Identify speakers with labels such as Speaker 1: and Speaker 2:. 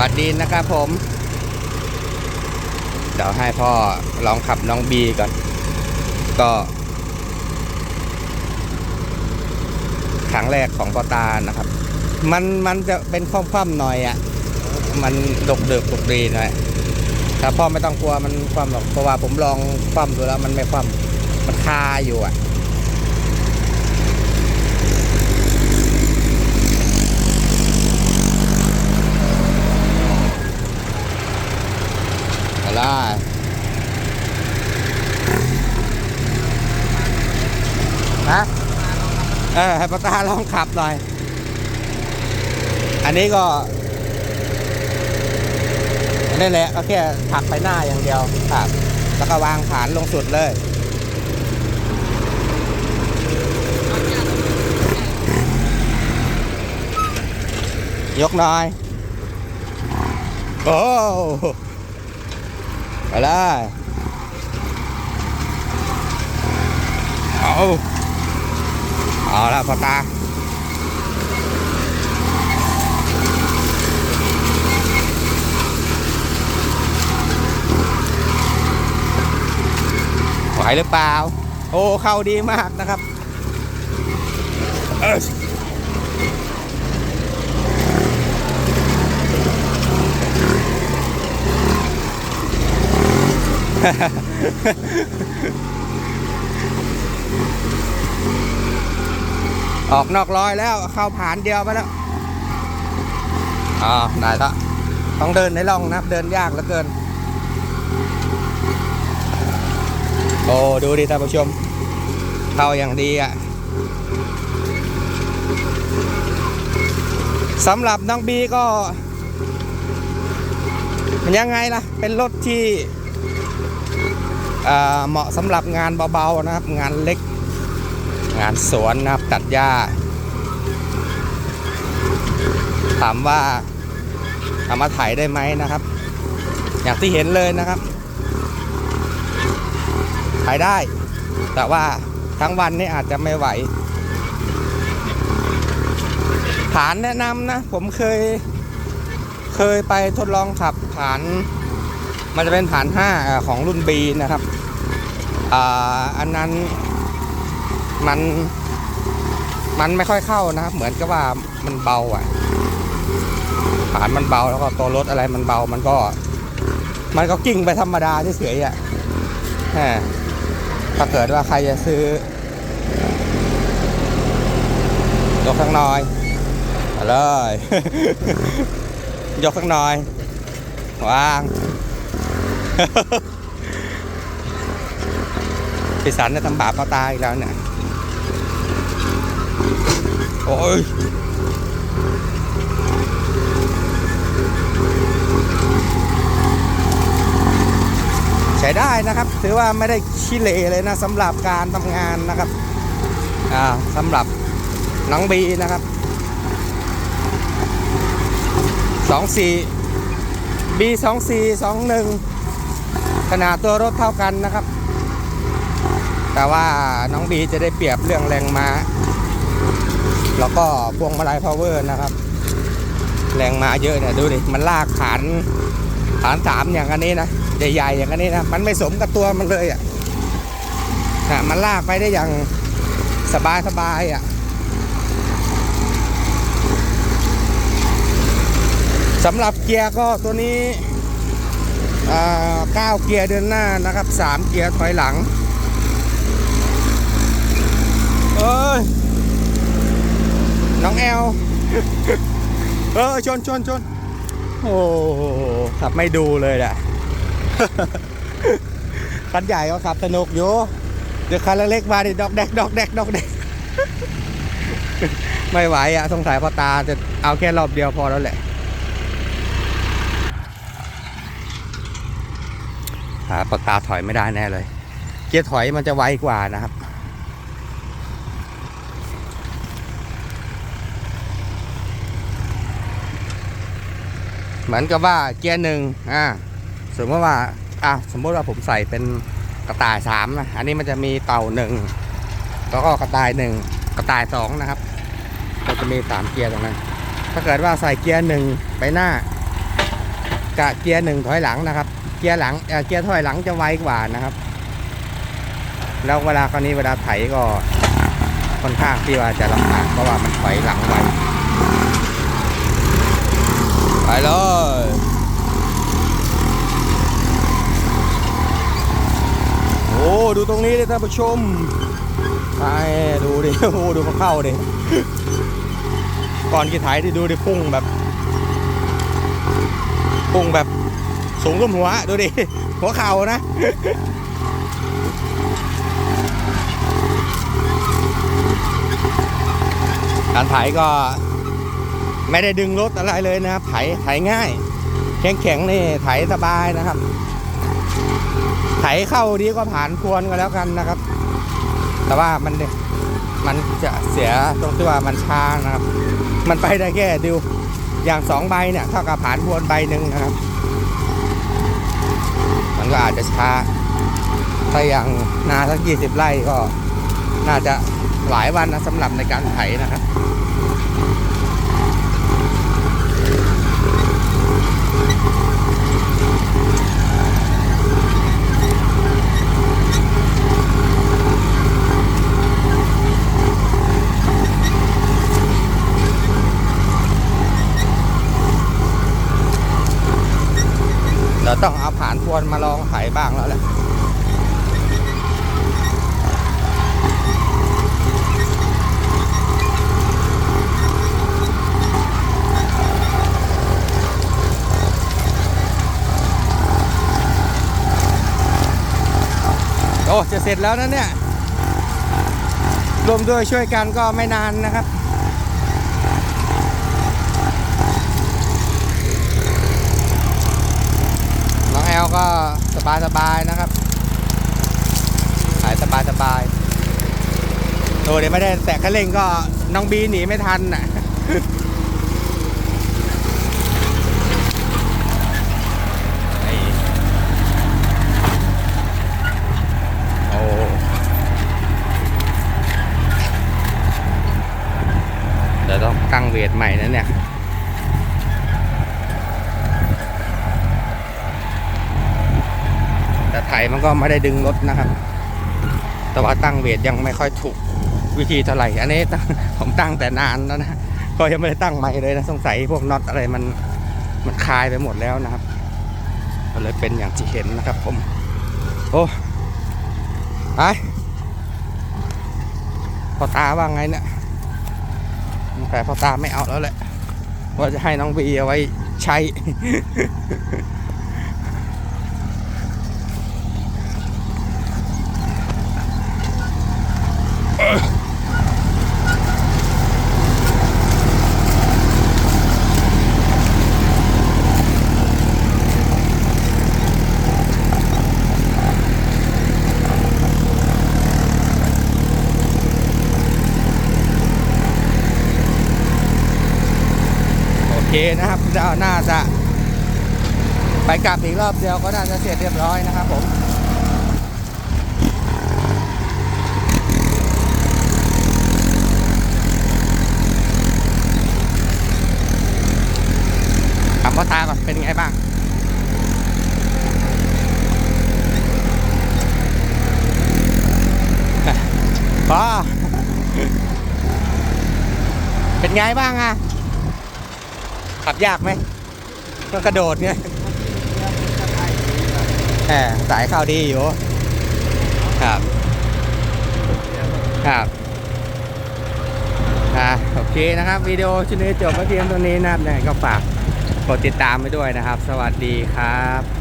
Speaker 1: วัสดีนะครับผม เดี๋ยวให้พ่อลองขับน้องบีก่อน ก็ ครั้งแรกของปอตานะครับ มันมันจะเป็นคว่ำๆหน่อยอะ่ะ มันดกเดือกดกดีหน่อยแต่พ่อไม่ต้องกลัวมันคว่ำหรอกเพราะว่าผมลองคว่ำดูแล้วมันไม่คว่ำมันคาอยู่อะอะ ไรฮะเออให้ปาตาลองขับหน่อย อันนี้ก็นี่แหละก็แค่ถักไปหน้าอย่างเดียวครับ แล้วก็วางฐานลงสุดเลย ยกหน่อย โอ้ ไปเลยเอาเอาละพ่อตาไหวหรือเปล่า โอ้ เข้าดีมากนะครับ เอ้ย ออกนอกร้อยแล้วเข้าผ่านเดียวไปแล้วอ๋อได้ละต้องเดินในร่องนะเดินยากเหลือเกิน โอ้ดูดิท่านผู้ชม เข้าอย่างดีอะสำหรับน้องบีก็ มันยังไงล่ะ เป็นรถที่ เหมาะสำหรับงานเบาๆนะครับ งานเล็ก งานสวนนะครับตัดหญ้า ถามว่าเอามาถ่ายได้ไหมนะครับ อย่างที่เห็นเลยนะครับขายได้ แต่ว่าทั้งวันนี่อาจจะไม่ไหว ฐานแนะนำนะ ผมเคย เคยไปทดลองขับฐาน มันจะเป็นฐาน5ของรุ่น B นะครับอ่าอันนั้นมันมันไม่ค่อยเข้านะครับ เหมือนกับว่ามันเบาอะฐานมันเบาแล้วก็ตัวรถอะไรมันเบามันก็ มันก็กิ้งไปธรรมดาเฉยๆอะถ้าเกิดว่าใครจะซื้อยกข้างน้อยเลย ยกข้างน้อยวาง พี่สันจะทำบาปเขาตายอีกแล้วเนี่ย โอ้ยใช้ได้นะครับ ถือว่าไม่ได้ขี้เหร่เลยนะสำหรับการทำงานนะครับ อ่าสำหรับน้องบีนะครับสองสี่บีสองสี่สองหนึ่ง ขนาดตัวรถเท่ากันนะครับ แต่ว่าน้องบีจะได้เปรียบเรื่องแรงม้า แล้วก็พวงมาลัยพาวเวอร์นะครับ แรงม้าเยอะเนี่ยดูดิ มันลากฐานฐานสามอย่างอันนี้นะ ใหญ่ๆอย่างนี้นะ มันไม่สมกับตัวมันเลยอะนะมันลากไปได้อย่างสบายสบายๆอะสำหรับเกียร์ก็ตัวนี้ เก้าเกียร์เดินหน้านะครับสามเกียร์ถอยหลังเอ้ยน้องแอลเออชนชนชนโอ้โหขับไม่ดูเลยแหละคันใหญ่ก็ขับสนุกอยู่เดี๋ยวคันเล็กมาดิดอกแดกดอกแดกดอกแดกไม่ไหวอะสงสัยพอตาจะเอาแค่รอบเดียวพอแล้วแหละ หาพอตาถอยไม่ได้แน่เลย เกียร์ถอยมันจะไวกว่านะครับ เหมือนกับว่าเกียร์หนึ่งอ่าสมมติว่าอะสมมติว่าผมใส่เป็นกระต่ายสามนะอันนี้มันจะมีเต่าหนึ่งแล้วก็กระต่ายหนึ่งกระต่ายสองนะครับก็จะมีสามเกียร์ตรงนั้น ถ้าเกิดว่าใส่เกียร์หนึ่งไปหน้ากะเกียร์หนึ่งถอยหลังนะครับ เกียร์หลังเอ่อเกียร์ถอยหลังจะไวกว่านะครับ แล้วเวลาคราวนี้เวลาไถก็ค่อนข้างที่ว่าจะลำบากเพราะว่ามันถอยหลังไวไปเลยโอ้ดูตรงนี้เลยท่านผู้ชมไปดูดิโอ้ดูเขาเข้าดิก่อนกี่ไถที่ดูดิพุ่งแบบพุ่งแบบ สูงก้มหัว ดูดิ หัวเข่านะ การไถก็ไม่ได้ดึงรถอะไรเลยนะครับ ไถไถง่าย แข็งแข็งนี่ไถสบายนะครับ ไถเข้าดีก็ผ่านพวนก็แล้วกันนะครับ แต่ว่ามันมันจะเสียตรงที่ว่ามันช้านะครับ มันไปได้แค่ดูอย่างสองใบเนี่ยเท่ากับผ่านพวนใบหนึ่งนะครับ ก็อาจจะช้า ถ้าอย่างนาสักยี่สิบไร่ก็น่าจะหลายวันนะสำหรับในการไถนะครับเราต้องเอา ผ่านพวนมาลองไถบ้างแล้วแหละโอ้จะเสร็จแล้วนะเนี่ยรวมด้วยช่วยกันก็ไม่นานนะครับ น้องแอล ก็สบายสบายๆนะครับหายสบายสบายโอ้เดี๋ยวไม่ได้แตะคันเร่งก็น้องบีหนีไม่ทันน่ะนี่โอ้เดี๋ยวต้องตั้งเวทใหม่นะเนี่ย แต่ไถ มันก็ไม่ได้ดึงรถนะครับ แต่ว่าตั้งเวทยังไม่ค่อยถูกวิธีเท่าไหร่ อันนี้ผมตั้งแต่นานแล้วนะ ก็ยังไม่ได้ตั้งใหม่เลยนะ สงสัยพวกน็อตอะไรมันมันคลายไปหมดแล้วนะครับก็เลยเป็นอย่างที่เห็นนะครับผม โอ้ไปพ่อตาว่าไงเนี่ยแต่พ่อตาไม่เอาแล้วแหละว่าจะให้น้องบีเอาไว้ใช้ เคนะครับเราน่าจะ ไปกลับอีกรอบเดียวก็น่าจะเสร็จเรียบร้อยนะครับผมถามพ่อตาก่อนเป็นยังไงบ้างพ่อเป็นไงบ้างอะ ขับยากไหมก็กระโดดเนี่ยแหมสายเข้าดีอยู่ครับ ครับอ่าโอเคนะครับ วิดีโอชิ้นนี้จบไว้เพียงเท่านี้นะครับยังไงก็ฝากกดติดตามไปด้วยนะครับ สวัสดีครับ